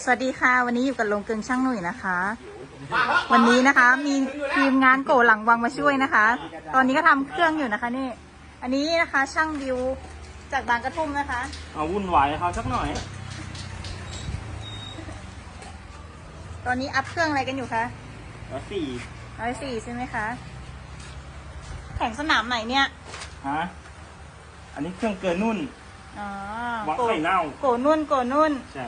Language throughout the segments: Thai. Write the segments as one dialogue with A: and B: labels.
A: สวัสดีค่ะ วันนี้อยู่กับลงเกิงช่างหนุ่ยนะคะ วันนี้นะคะมีทีมงานโกหลังวังมาช่วยนะคะ ตอนนี้ก็ทำเครื่องอยู่นะคะนี่ อันนี้นะคะช่างบิวจากบางกระทุ่มนะคะ
B: เอาวุ่นวายเขาสักหน่อย
A: ตอนนี้อัพเครื่องอะไรกันอยู่คะ
B: แล้วสี่
A: ร้อยสี่ใช่ไหมคะแข่งสนามไหนเนี่ย
B: ฮะอันนี้เครื่องเกินนุ่น
A: อ๋อ
B: วัด
A: โก
B: ไข่เน่า
A: โกนุ่นโกนุ่น
B: ใช่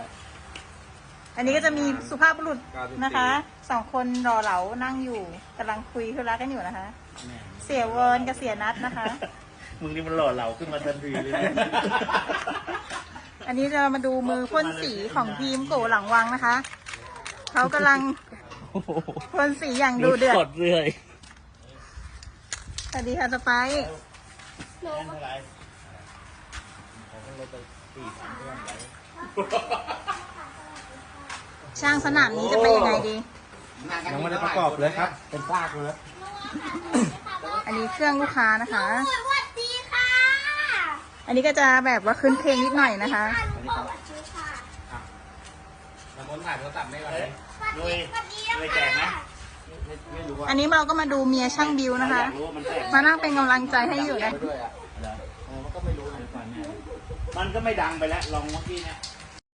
A: อันนี้ก็จะมีสุภาพบุรุษนะคะสองคนรอเหลานั่งอยู่กำลังคุยธุระกันอยู่นะคะเสียเวิร์นกับเสียนัทนะคะ
B: มึงนี่มันหล่อเหลาขึ้นมาทันทีเลย
A: อันนี้จะมาดูมือพ่นสีของทีมโกหลังวังนะคะ เขากำลังพ่นสีอย่างดูเดือด
B: กดเลย
A: สวัสดีค่ะสไปซ์ ช่างสนามนี้จะเป็นยังไงดี
C: ยังไม่ได้ประกอบเลยครับ เป็นซากเลย
A: อันนี้เครื่องลูกค้านะคะ
D: สวัสดีค่ะ
A: อันนี้ก็จะแบบว่าขึ้นเพลงนิดหน่อยนะคะ
D: สวัสดีค่ะ
C: น้ำมนต์ถ่ายโทรศัพท์ไม่ก่อนเลย
B: นุ้ย
D: สวัสดี
B: นุ้ยแจกไหม
C: ไม่รู้ว่า
A: อันนี้เราก็มาดูเมียช่างบิวนะคะ
B: อยากรู้ว่ามันแจก
A: มานั่งเป็นกำลังใจให้อยู่นะ
C: ไปด้วยอะเออมันก็ไม่รู้นะ
B: มันก็ไม่ดังไปแล้วลองเมื่อกี้เนี่ย